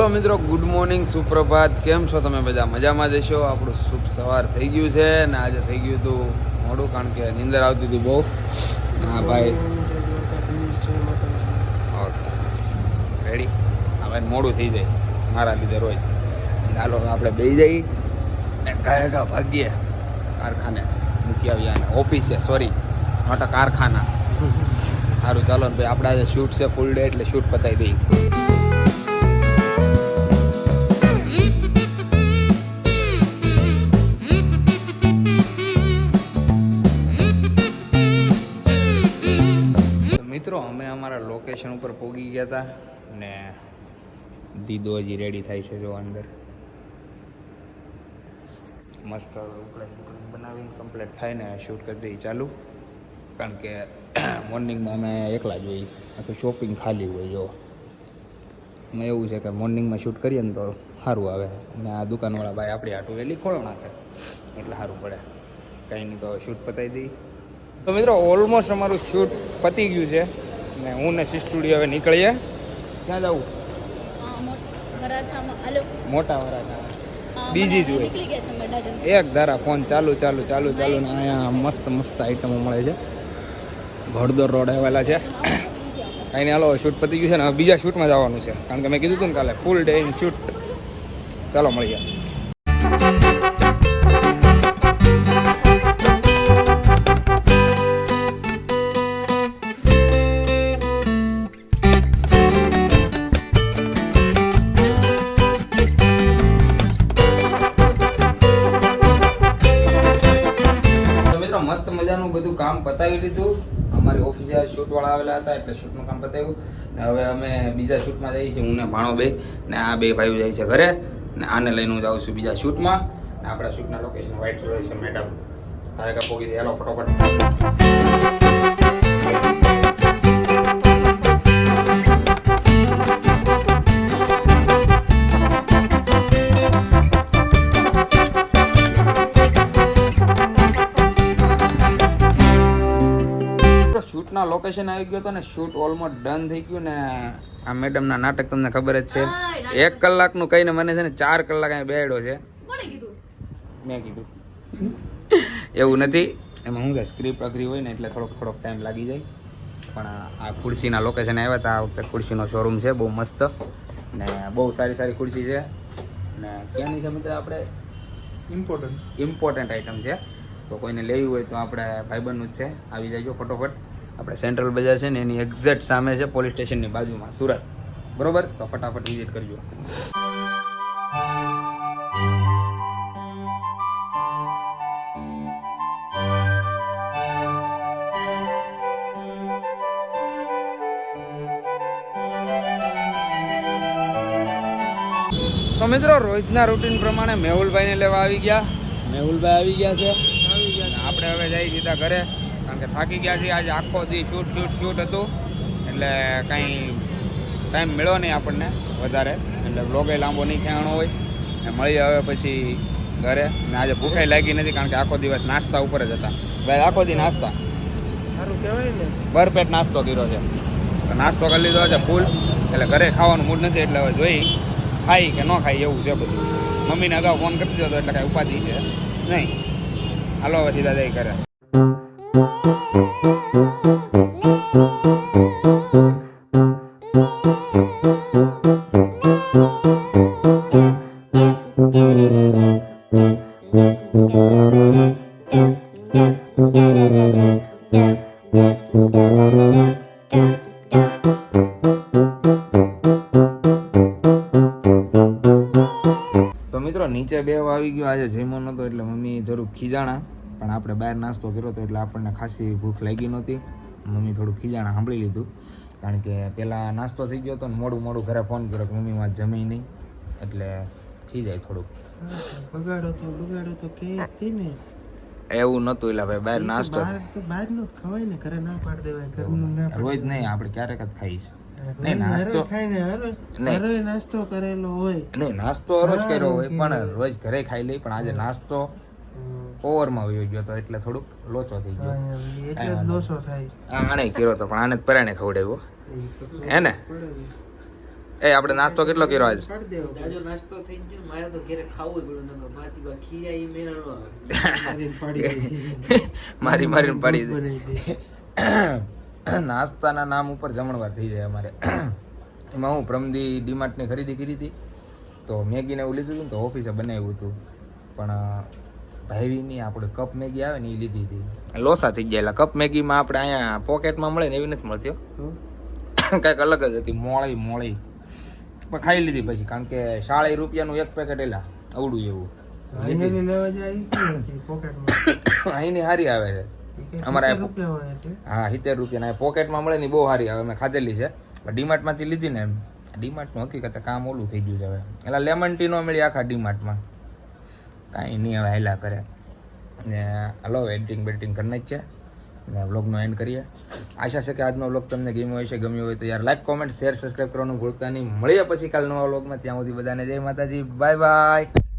Hello મિત્રો good morning સુપ્રભાત. કેમ છો તમે બધા? મજામાં જશો આપણું શુભ સવાર થઈ ગયું છે ને આજે થઈ ગયું હતું મોડું, કારણ કે નીંદર આવતી હતી બહુ. હા, ભાઈ. ઓકે. રેડી હા ભાઈ મોડું થઈ જાય. મારા લીધે રોજ. ચાલો આપણે બેસી જઈએ ને કયા કયા ભાગીએ કારખાને. મૂકી આવ્યા અને ઓફિસે સોરી નોટા કારખાના. સારું, ચાલો ને ભાઈ, આપણે આજે શૂટ છે ફૂલ ડે એટલે શૂટ પતાવી દઈએ. મિત્રો, અમે અમારા લોકેશન ઉપર પહોંચી ગયા હતા ને દીદો હજી રેડી થાય છે જો અંદર. મસ્ત બનાવીને કમ્પ્લીટ થાય ને શૂટ કરી દઈએ ચાલુ. કારણ કે મોર્નિંગમાં અમે એકલા જ હોઈએ આખું શોપિંગ ખાલી હોય જો. એમાં એવું છે કે મોર્નિંગમાં શૂટ કરીએ ને તો સારું આવે. અને આ દુકાનવાળા ભાઈ આપણી આટું વહેલી ખોલો નાખે. એટલે સારું પડે. કંઈ નહીં તો શૂટ પતાવી દઈ. તો મિત્રો ઓલમોસ્ટ અમારું શૂટ પતી ગયું છે. ને હું ને સિસ્ટુડિયો હવે નીકળીએ. ક્યાં જવું? મોટા વરાછા બીજી જ હોય. એક ધારા ફોન ચાલુ ચાલુ ચાલુ ચાલુ ને અહીંયા મસ્ત મસ્ત આઈટમો મળે છે. ભડદોર રોડ આવેલા છે. કાંઈ હાલો શૂટ પતી ગયું છે ને બીજા શૂટમાં જવાનું છે. કારણ કે મેં કીધું હતું ને કાલે ફૂલ ડે ઇન શૂટ ચાલો, મળીએ. ગયા મસ્ત મજાનું બધું કામ પતાવી લીધું. અમારી ઓફિસે શૂટવાળા શૂટ વાળા આવેલા હતા એટલે શૂટનું કામ પતાવ્યું. ને હવે અમે બીજા શૂટમાં જઈએ છીએ, હું ને ભાણો બે, ને આ બે ભાઈઓ જાય છે ઘરે. ને આને લઈને હું જાઉં છું બીજા શૂટમાં. ને આપણા શૂટના લોકેશન વાઇટ જોડે છે મેડમ કાંઈ કા પોગી હેલો, ફટોફટ. શૂટના લોકેશન આવી ગયો હતો ને શૂટ ઓલમોસ્ટ ડન થઈ ગયું ને આ મેડમના નાટક તમને ખબર જ છે. એક કલાકનું કહીને મને છે ને ચાર કલાક અહીં બેડો છે. મેં કીધું. એવું નથી. એમાં હું સ્ક્રિપ્ટ અઘરી હોય ને એટલે થોડોક થોડોક ટાઈમ લાગી જાય. પણ આ ખુરશીના લોકેશન આવ્યા હતા આ વખતે ખુરશીનો શોરૂમ છે બહુ મસ્ત. ને બહુ સારી સારી ખુરશી છે. ને ક્યાંની છે મિત્ર આપણે? ઇમ્પોર્ટન્ટ ઇમ્પોર્ટન્ટ આઇટમ છે. તો કોઈને લેવી હોય તો આપણે ભાઈબંધનું જ છે. આવી જાય ફટોફટ. આપણે સેન્ટ્રલ બજાર છે ને એની એક્ઝેક્ટ સામે છે પોલીસ સ્ટેશનની બાજુમાં સુરત. બરોબર? તો ફટાફટ વિઝિટ કરજો. તો મિત્રો રોજના રૂટીન પ્રમાણે મેહુલભાઈને લેવા આવી ગયા. મેહુલભાઈ આવી ગયા છે. આવી ગયા આપણે હવે જઈ સીધા ઘરે. કારણ કે થાકી ગયા છીએ. આજે આખો દી શૂટ શૂટ શૂટ હતું. એટલે કાંઈ ટાઈમ મળ્યો નહીં આપણને વધારે. એટલે બ્લોગે લાંબો નહીં ખેવાનો હોય. ને મળીએ હવે પછી ઘરે. ને આજે ભૂખાઈ લાગી નથી કારણ કે આખો દિવસ નાસ્તા ઉપર જ હતા. ભાઈ આખો દી નાસ્તા. ભરપેટ નાસ્તો કર્યો છે. નાસ્તો કરી લીધો છે ફૂલ. એટલે ઘરે ખાવાનું મૂડ નથી એટલે હવે જોઈ ખાઈ કે ન ખાઈ એવું છે બધું. મમ્મીને અગાઉ ફોન કરી દીધો હતો એટલે કાંઈ ઉપાધિ છે નહીં. હાલો હવે સીધા જઈ કરે તો મિત્રો નીચે બે આવી ગયો. આજે જમ્યો નહોતો એટલે મમ્મી થોડુંક ખીજાણા. પણ આપણે બહાર નાસ્તો કર્યો હતો એટલે આપણને ખાસી ભૂખ લાગી નહોતી. મમ્મી થોડું ખીજાણા સાંભળી લીધું. કારણ કે પહેલાં નાસ્તો થઈ ગયો હતો ને મોડું મોડું ઘરે ફોન કર્યો કે મમ્મી માં જમી નહીં. એટલે ખીજાય થોડુંક. બગાડો તો બગાડો તો કે ને. એવું નતું એટલે ભાઈ બહાર નાસ્તો. બહાર તો બહારનું ખવાય ને ઘરે ના પાડી દેવાય ઘરનું ના રોજ નહીં આપણે ક્યારેક જ ખાઈશ. નહીં, નાસ્તો- નહીં. હરોય નાસ્તો કરેલો હોય. નહીં નાસ્તો રોજ કર્યો હોય પણ રોજ. ઘરે ખાઈ લઈ પણ આજે નાસ્તો. ઓવરમાં વયો ગયો તો એટલે થોડુંક લોચો થઈ ગયો. એટલે લોચો થાય. આ આણે કર્યો તો પણ આને જ પરાણે ખવડાવ્યો. હે ને? એ આપણે નાસ્તો કેટલો કર્યો આજ? કાઢી દેવો જાજો નાસ્તો થઈ ગયો મારે તો ઘરે ખાવું પડ્યું નકર ભાતી બા ખીરા ઈ મેળ નો પાડી દે. મારી મારીને પાડી દે. નાસ્તાના નામ ઉપર જમણવાર થઈ જાય અમારે. એમાં હું પ્રમદી ડીમાર્ટની ખરીદી કરી હતી. તો મેગીને એવું લીધું હતું ને તો ઓફિસે બનાવ્યું હતું. પણ ભાઈની આપણે કપ મેગી આવે ને એ લીધી હતી. લોસા થઈ ગયેલા કપ મેગીમાં આપણે અહીંયા પોકેટમાં મળે ને એવી નથી મળતી કંઈક અલગ જ હતી મોળી મોળી. પણ ખાઈ લીધી પછી કારણ કે સાડા રૂપિયાનું એક પેકેટ એલા અવડું એવું. અહીંની સારી આવે છે. અમારે રૂપિયા હા સિત્તેર રૂપિયાના. પોકેટમાં મળે ને બહુ સારી આવે મેં ખાધેલી છે. ડીમાર્ટમાંથી લીધી ને ડીમાર્ટનું હકીકતે કામ ઓલું થઈ ગયું છે હવે. એટલે લેમન ટી નો મળી આખા ડીમાર્ટમાં. કાંઈ નહીં હવે હાલ્યા કરે. ને હલો એડિટિંગ બેડિટિંગ કરી છે ને વ્લોગનો એન્ડ કરીએ. આશા છે કે આજનો વ્લોગ તમને ગમ્યો હશે, ગમ્યો હોય તો યાર લાઈક કોમેન્ટ શેર સબસ્ક્રાઈબ કરવાનું ભૂલતા નહીં. મળીએ પછી કાલ નવા વ્લોગમાં ત્યાં સુધી બધાને જય માતાજી. Bye bye